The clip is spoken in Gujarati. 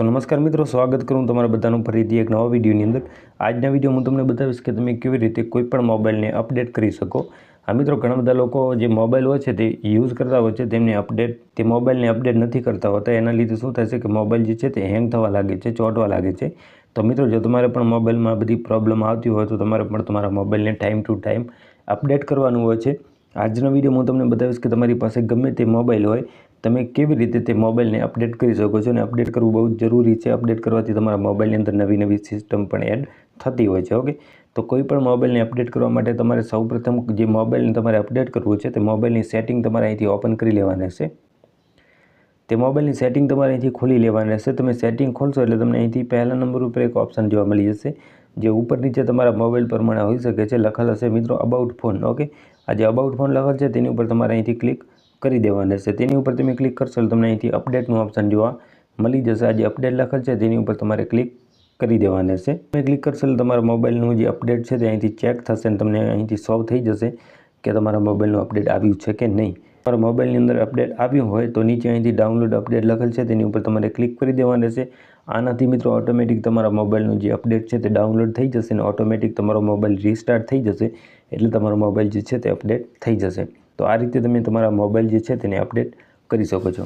તો નમસ્કાર મિત્રો, સ્વાગત કરું તમારા બધાનું ફરીથી એક નવા વિડીયોની અંદર. આજના વીડિયો હું તમને બતાવીશ કે તમે કેવી રીતે કોઈ પણ મોબાઈલને અપડેટ કરી શકો. આ મિત્રો, ઘણા બધા લોકો જે મોબાઈલ હોય છે તે યુઝ કરતા હોય છે, તેમને અપડેટ, તે મોબાઈલને અપડેટ નથી કરતા હોતા. એના લીધે શું છે કે મોબાઈલ જે છે તે હેંગ થવા લાગે છે, ચોંટવા લાગે છે. તો મિત્રો, જો તમારે પણ મોબાઈલમાં બધી પ્રોબ્લેમ આવતી હોય તો તમારે પણ તમારા મોબાઈલને ટાઈમ ટુ ટાઈમ અપડેટ કરવાનું હોય છે. આજનો વીડિયો હું તમને બતાવીશ કે તમારી પાસે ગમે તે મોબાઈલ હોય તમે કેવી રીતે તે મોબાઈલને અપડેટ કરી શકો છો અને અપડેટ કરવું બહુ જરૂરી છે. અપડેટ કરવાથી તમારા મોબાઈલની અંદર નવી નવી સિસ્ટમ પણ એડ થતી હોય છે, ઓકે? તો કોઈ પણ મોબાઈલને અપડેટ કરવા માટે તમારે સૌપ્રથમ જે મોબાઈલને તમારે અપડેટ કરવું છે તે મોબાઈલની સેટિંગ તમારે અહીંથી ઓપન કરી લેવાની રહેશે તે મોબાઈલની સેટિંગ તમારે અહીંથી ખોલી લેવાની રહેશે તમે સેટિંગ ખોલશો એટલે તમને અહીંથી પહેલા નંબર ઉપર એક ઓપ્શન જોવા મળી જશે, જે ઉપર નીચે તમારા મોબાઈલ પ્રમાણે હોઈ શકે છે. લખેલ હશે મિત્રો અબાઉટ ફોન ઓકે? આ જે અબાઉટ ફોન લખેલ છે, તેની ઉપર તમારે અહીંથી ક્લિક કરી દેવાનું રહેશે તેની ઉપર તમે ક્લિક કરશો તમને અહીંથી અપડેટનું ઓપ્શન જોવા મળી જશે. આ જે અપડેટ લખેલ છે તેની ઉપર તમારે ક્લિક કરી દેવાના રહેશે તમે ક્લિક કરશો એટલે તમારા મોબાઈલનું જે અપડેટ છે તે અહીંથી ચેક થશે અને તમને અહીંથી સોલ્વ થઈ જશે કે તમારા મોબાઈલનું અપડેટ આવ્યું છે કે નહીં. તમારા મોબાઈલની અંદર અપડેટ આવ્યું હોય તો નીચે અહીંથી ડાઉનલોડ અપડેટ લખેલ છે. તેની ઉપર તમારે ક્લિક કરી દેવાનું રહેશે આનાથી મિત્રો ઓટોમેટિક તમારા મોબાઈલનું જે અપડેટ છે તે ડાઉનલોડ થઈ જશે અને ઓટોમેટિક તમારો મોબાઈલ રીસ્ટાર્ટ થઈ જશે એટલે તમારો મોબાઈલ જે છે તે અપડેટ થઈ જશે. તો આ રીતે તમે તમારા મોબાઈલ જે છે તેને અપડેટ કરી શકો છો.